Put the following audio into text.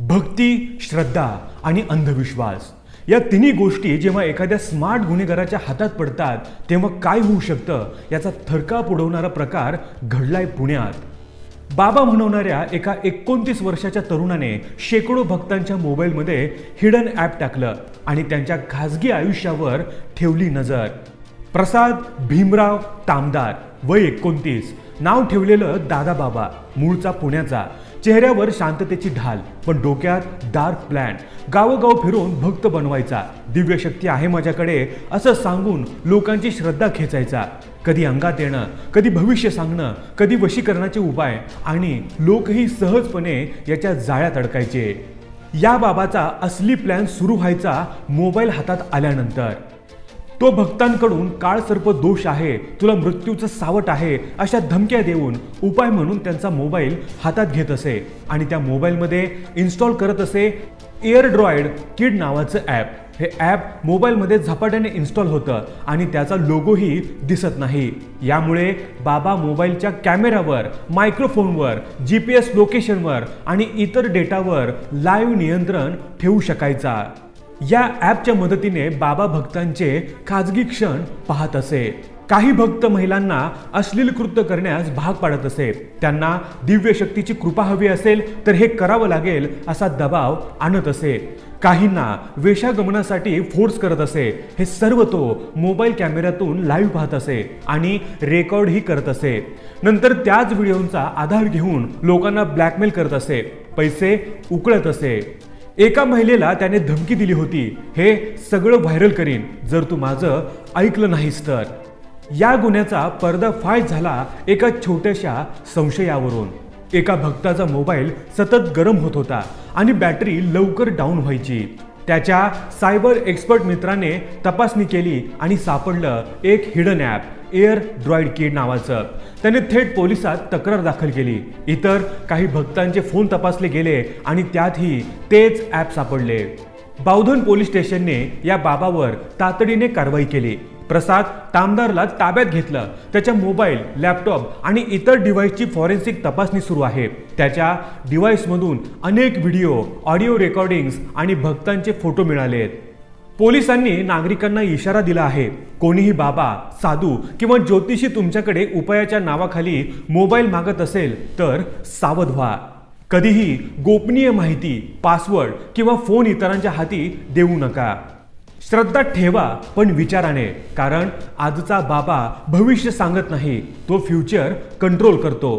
भक्ती श्रद्धा आणि अंधविश्वास. या तिन्ही गोष्टी जेव्हा एखाद्या स्मार्ट गुन्हेगाराच्या हातात पडतात तेव्हा काय होऊ शकतं याचा थरकाप उडवणारा प्रकार घडलाय पुण्यात. बाबा म्हणवणाऱ्या एका एकोणतीस वर्षाच्या तरुणाने शेकडो भक्तांच्या मोबाईलमध्ये हिडन ॲप टाकलं आणि त्यांच्या खाजगी आयुष्यावर ठेवली नजर. प्रसाद भीमराव तामदार वय एकोणतीस नाव ठेवलेलं दादा बाबा मूळचा पुण्याचा. चेहऱ्यावर शांततेची ढाल पण डोक्यात डार्क प्लॅन गावोगाव फिरून भक्त बनवायचा. दिव्य शक्ती आहे माझ्याकडे असं सांगून लोकांची श्रद्धा खेचायचा. कधी अंगात येणं कधी भविष्य सांगणं कधी वशीकरणाचे उपाय आणि लोकही सहजपणे याच्या जाळ्यात अडकायचे या बाबाचा असली प्लॅन सुरू व्हायचा मोबाईल हातात आल्यानंतर. तो भक्तांकडून काळसर्प दोष आहे तुला मृत्यूचं सावट आहे अशा धमक्या देऊन उपाय म्हणून त्यांचा मोबाईल हातात घेत असे. आणि त्या मोबाईलमध्ये इन्स्टॉल करत असे एअर ड्रॉइड किड नावाचं ॲप. हे ॲप मोबाईलमध्ये झपाट्याने इन्स्टॉल होतं आणि त्याचा लोगोही दिसत नाही. यामुळे बाबा मोबाईलच्या कॅमेरावर मायक्रोफोनवर जी पी एस लोकेशनवर आणि इतर डेटावर लाईव्ह नियंत्रण ठेवू शकायचा. या ॲपच्या मदतीने बाबा भक्तांचे खाजगी क्षण पाहत असे. काही भक्त महिलांना अश्लील कृत्य करण्यास भाग पाडत असे. त्यांना दिव्य शक्तीची कृपा हवी असेल तर हे करावं लागेल असा दबाव आणत असे. काहींना वेशागमनासाठी फोर्स करत असे. हे सर्व तो मोबाईल कॅमेऱ्यातून लाईव्ह पाहत असे आणि रेकॉर्डही करत असे. नंतर त्याच व्हिडिओचा आधार घेऊन लोकांना ब्लॅकमेल करत असे. पैसे उकळत असे. एका महिलेला त्याने धमकी दिली होती. हे सगळं व्हायरल करीन जर तू माझं ऐकलं नाहीस तर. या गुन्ह्याचा पर्दाफाश झाला एका छोट्याशा संशयावरून. एका भक्ताचा मोबाईल सतत गरम होत होता आणि बॅटरी लवकर डाऊन व्हायची. त्याच्या सायबर एक्सपर्ट मित्राने तपासणी केली आणि सापडलं एक हिडन ॲप एअर ड्रॉइड किड नावाचं. त्याने थेट पोलिसात तक्रार दाखल केली. इतर काही भक्तांचे फोन तपासले गेले आणि त्यातही तेच ॲप सापडले. बावधन पोलीस स्टेशनने या बाबावर तातडीने कारवाई केली. प्रसाद तामदारला ताब्यात घेतलं. त्याच्या मोबाईल लॅपटॉप आणि इतर डिव्हाइसची फॉरेन्सिक तपासणी सुरू आहे. त्याच्या डिव्हाइसमधून अनेक व्हिडिओ ऑडिओ रेकॉर्डिंग्स आणि भक्तांचे फोटो मिळालेत पोलिसांनी नागरिकांना इशारा दिला आहे. कोणीही बाबा साधू किंवा ज्योतिषी तुमच्याकडे उपायाच्या नावाखाली मोबाईल मागत असेल तर सावध व्हा. कधीही गोपनीय माहिती पासवर्ड किंवा फोन इतरांच्या हाती देऊ नका. श्रद्धा ठेवा पण विचाराने. कारण आजचा बाबा भविष्य सांगत नाही तो फ्युचर कंट्रोल करतो.